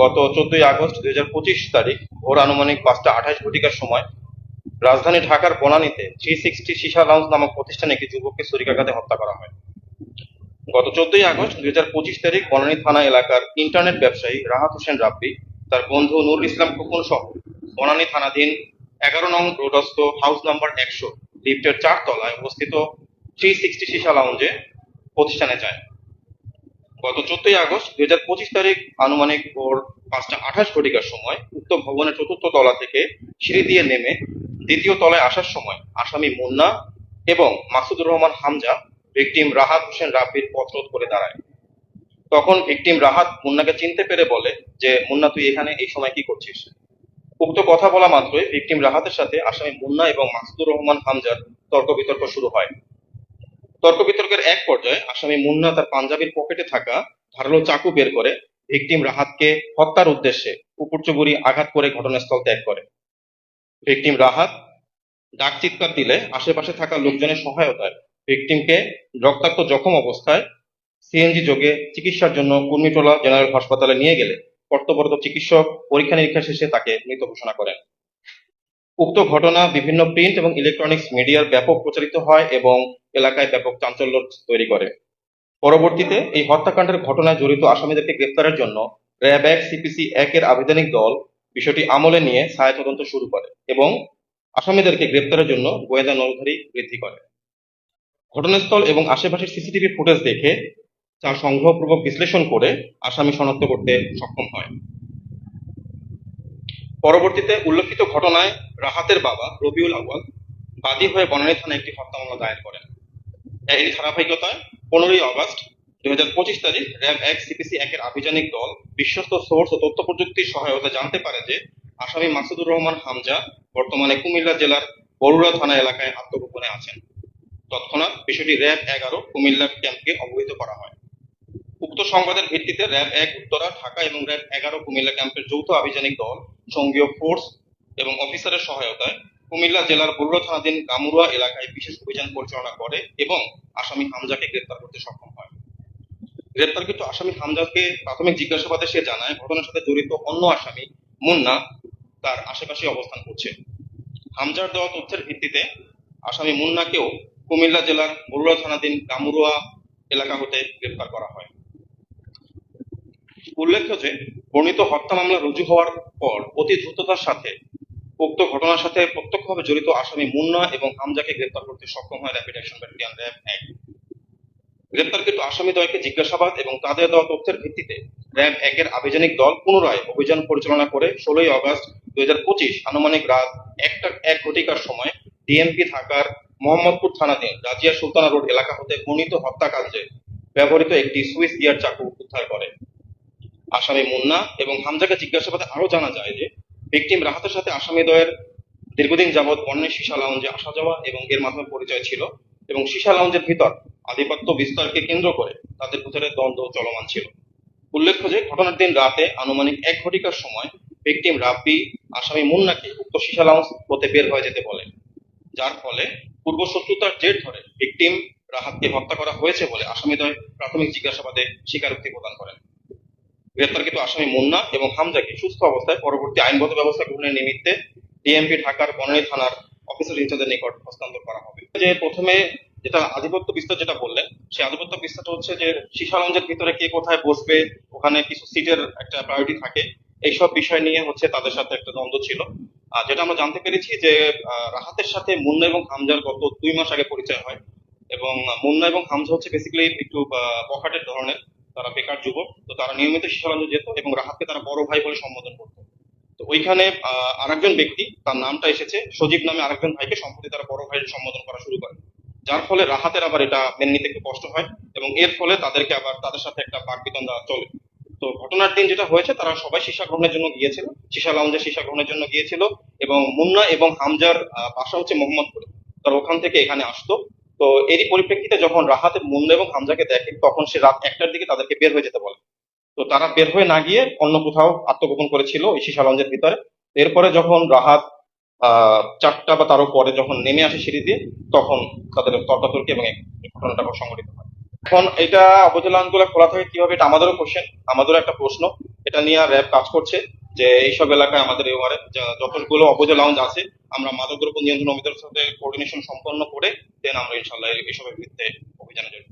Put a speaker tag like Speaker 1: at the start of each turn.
Speaker 1: গত চোদ্দই আগস্ট দুই হাজার পঁচিশ তারিখ ভোর আনুমানিক পাঁচটা আঠাশ ঘটিকার সময় রাজধানী ঢাকার বনানীতে থ্রি সিক্সটি সিসা লাউঞ্জ নামক প্রতিষ্ঠানে একটি যুবককে ছুরিকাঘাতে হত্যা করা হয়। গত চোদ্দই আগস্ট দুই হাজার পঁচিশ তারিখ বনানী থানা এলাকার ইন্টারনেট ব্যবসায়ী রাহাত হোসেন রাব্বি, তার বন্ধু নুরুল ইসলাম খোকন সহ বনানী থানাধীন এগারো নং রোডস্থ হাউস নাম্বার একশো, লিফটের চার তলায় অবস্থিত থ্রি সিক্সটি সিসা লাউঞ্জে প্রতিষ্ঠানে যায়। গত চোদ্দই আগস্ট দুই হাজার পঁচিশ তারিখ আনুমানিক ভোর পাঁচটা আঠাশ ঘটিকার সময় উক্ত ভবনের চতুর্থ তলা থেকে সিঁড়ি দিয়ে নেমে দ্বিতীয় তলায় আসার সময় আসামি মুন্না এবং মাসুদুর রহমান হামজা ভিকটিম রাহাত হোসেন রাব্বির পথরোধ করে দাঁড়ায়। তখন ভিকটিম রাহাত মুন্নাকে চিনতে পেরে বলে যে, মুন্না, তুই এখানে এই সময় কি করছিস? উক্ত কথা বলা মাত্রই ভিকটিম রাহাতের সাথে আসামি মুন্না এবং মাসুদুর রহমান হামজার তর্ক বিতর্ক শুরু হয়। তর্ক বিতর্কের এক পর্যায়ে আসামি মুন্না তার পাঞ্জাবির পকেটে থাকা ধারালো চাকু বের করে ভিকটিম রাহাতকে হত্যার উদ্দেশ্যে উপরচুবুরি আঘাত করে ঘটনাস্থল ত্যাগ করে। ভিকটিম রাহাত ডাক চিৎকার দিলে আশেপাশে থাকা লোকজনের সহায়তায় ভিকটিমকে রক্তাক্ত জখম অবস্থায় সিএনজি যোগে চিকিৎসার জন্য কুর্মিটোলা জেনারেল হাসপাতালে নিয়ে গেলে কর্তব্যরত চিকিৎসক পরীক্ষা নিরীক্ষা শেষে তাকে মৃত ঘোষণা করেন। উক্ত ঘটনা বিভিন্ন প্রিন্ট এবং ইলেকট্রনিক্স মিডিয়ার ব্যাপক প্রচারিত হয় এবং এলাকায় ব্যাপক চাঞ্চল্য তৈরি করে। পরবর্তীতে এই হত্যাকাণ্ডের ঘটনায় জড়িত আসামিদেরকে গ্রেপ্তারের জন্য র্যাব এক সিপিসি আবেদনিক দল বিষয়টি আমলে নিয়ে ছায়া তদন্ত শুরু করে এবং আসামিদেরকে গ্রেপ্তারের জন্য গোয়েন্দা নজরদারি বৃদ্ধি করে। ঘটনাস্থল এবং আশেপাশের সিসিটিভি ফুটেজ দেখে তা সংগ্রহপূর্বক বিশ্লেষণ করে আসামি শনাক্ত করতে সক্ষম হয়। পরবর্তীতে উল্লেখিত ঘটনায় রাহাতের বাবা রবিউল আউয়াল বাদী হয়ে বনানী থানায় একটি হত্যা মামলা দায়ের করেন। এর ধারাবাহিকতায় পনেরোই আগস্ট দুই হাজার পঁচিশ তারিখ র্যাব এক সিপিসি একের আভিযানিক দল বিশ্বস্ত সোর্স ও তথ্য প্রযুক্তির সহায়তা জানতে পারে যে আসামি মাসুদুর রহমান হামজা বর্তমানে কুমিল্লা জেলার বরুড়া থানা এলাকায় আত্মগোপনে আছেন। তৎক্ষণাৎ বিষয়টি র্যাব এগারো কুমিল্লা ক্যাম্পকে অবহিত করা হয়। উক্ত সংবাদের ভিত্তিতে র্যাব এক উত্তরা, ঢাকা এবং র্যাব এগারো কুমিল্লা ক্যাম্পের যৌথ আভিযানিক দল সঙ্গীয় ফোর্স এবং অফিসারের সহায়তায় কুমিল্লা জেলার বরুড়া থানাধীন গামুড়া এলাকায় বিশেষ অভিযান পরিচালনা করে এবং আসামি হামজাকে গ্রেপ্তার করতে সক্ষম হয়। গ্রেপ্তারকৃত আসামি হামজাকে প্রাথমিক জিজ্ঞাসাবাদে সে জানায়, ঘটনার সাথে জড়িত অন্য আসামি মুন্না তার আশেপাশে অবস্থান করছে। হামজার দেওয়া তথ্যের ভিত্তিতে আসামি মুন্নাকেও কুমিল্লা জেলার বরুড়া থানাধীন গামুড়া এলাকা হতে গ্রেপ্তার করা হয়। উল্লেখ্য যে, বর্ণিত হত্যা মামলা রুজু হওয়ার পর অতি দ্রুততার সাথে উক্ত ঘটনার সাথে প্রত্যক্ষভাবে জড়িত আসামি মুন্না এবং হামজাকে গ্রেপ্তার করতে সক্ষম হয় র্যাপিড অ্যাকশন ব্যাটালিয়ন র্যাব এক। গ্রেপ্তারকৃত আসামি দ্বয়কে জিজ্ঞাসাবাদ এবং তাদের দেওয়া তথ্যের ভিত্তিতে র্যাব একের আভিযানিক দল পুনরায় অভিযান পরিচালনা করে ষোলোই আগস্ট দুই হাজার পঁচিশ আনুমানিক রাত একটা এক ঘটিকার সময় ডিএমপি ঢাকার মোহাম্মদপুর থানাধীন রাজিয়া সুলতানা রোড এলাকা হতে বর্ণিত হত্যাকাণ্ডে ব্যবহৃত একটি সুইস গিয়ার চাকু উদ্ধার করে। আসামি মুন্না এবং হামজাকে জিজ্ঞাসাবাদে আরও জানা যায় যে ভিকটিম রাহাতের সাথে আসামি দ্বয়ের দীর্ঘদিন যাবৎ বর্ণের সীসা লাউঞ্জে আসা যাওয়া এবং এর মাধ্যমে পরিচয় ছিল এবং সীসা লাউঞ্জের ভিতর আধিপত্য বিস্তারকে কেন্দ্র করে তাদের ভিতরে দ্বন্দ্ব চলমান ছিল। উল্লেখ্য যে ঘটনার দিন রাতে আনুমানিক এক ঘটিকার সময় ভিকটিম রাব্বি, আসামি মুন্নাকে উক্ত সীসা লাউঞ্জ হতে বের হয়ে যেতে বলে। যার ফলে পূর্ব শত্রুতার জের ধরে ভিকটিম রাহাতকে হত্যা করা হয়েছে বলে আসামিদ্বয় প্রাথমিক জিজ্ঞাসাবাদে স্বীকারোক্তি প্রদান করেন। গ্রেপ্তারকৃত আসামি মুন্না এবং হামজাকে সুস্থ অবস্থায় পরবর্তী আইনগত ব্যবস্থা গ্রহণের নিমিত্তে ডিএমপি ঢাকার বনানী থানার অফিসার ইনচার্জের নিকট হস্তান্তর করা হবে। যে প্রথমে যেটা আধিপত্য বিস্তার যেটা বললেন, সেই আধিপত্য বিস্তারটা হচ্ছে যে সীসা লঞ্চের ভিতরে কে কোথায় বসবে, ওখানে কিছু সিটের একটা প্রায়োরিটি থাকে। এইসব বিষয় নিয়ে হচ্ছে তাদের সাথে একটা দ্বন্দ্ব ছিল। আর যেটা আমরা জানতে পেরেছি যে রাহাতের সাথে মুন্না এবং হামজার গত দুই মাস আগে পরিচয় হয় এবং মুন্না এবং হামজা হচ্ছে বেসিক্যালি একটু পকেটের ধরনের। তারা বেকার যুবক, তো তারা নিয়মিত শিশালঞ্জ যেত এবং রাহাতকে তারা বড় ভাই বলে সম্বোধন করতো। তো ওইখানে আরেকজন ব্যক্তি, তার নামটা এসেছে সজীব নামে আরেকজন ভাইকে, সম্প্রতি তারা বড় ভাইয়ের সম্বোধন করা শুরু করে। যার ফলে রাহাতের আবার এটা মেনে নিতে একটু কষ্ট হয় এবং এর ফলে তাদেরকে আবার তাদের সাথে একটা বাকবিতণ্ডা চলে। তো ঘটনার দিন যেটা হয়েছে, তারা সবাই সীসা গ্রহণের জন্য গিয়েছিল, সীসা লাউঞ্জে সীসা গ্রহণের জন্য গিয়েছিল এবং মুন্না এবং হামজার বাসা হচ্ছে মোহাম্মদপুরে। তারা ওখান থেকে এখানে আসতো। তো এরই পরিপ্রেক্ষিতে যখন রাহাতের মুন্না এবং হামজাকে দেখে, তখন সে রাত একটার দিকে তাদেরকে বের হয়ে যেতে বলে। তো তারা বের হয়ে না গিয়ে অন্য কোথাও আত্মগোপন করেছিল, ওই সীসা লঞ্চের ভিতরে। এরপরে যখন রাহাত চারটা বা তারও পরে যখন নেমে আসে সিঁড়ি দিয়ে, তখন তাদের তর্কাতর্কি এবং এই ঘটনাটা সংঘটিত হয়। এখন এটা উপজেলা আন্দোলন খোলা থাকে কীভাবে, এটা আমাদেরও কোশ্চেন আমাদেরও একটা প্রশ্ন। এটা নিয়ে র্যাব কাজ করছে। যে এইসব এলাকায় আমাদের ওয়ার্ডে যতগুলো অবৈধ লাউঞ্জ আছে, আমরা মাদকদ্রব্য নিয়ন্ত্রণ অমিতার সাথে কোঅর্ডিনেশন সম্পন্ন করে দেন আমরা ইনশাল্লাহ এসবের বিরুদ্ধে অভিযানে যাব।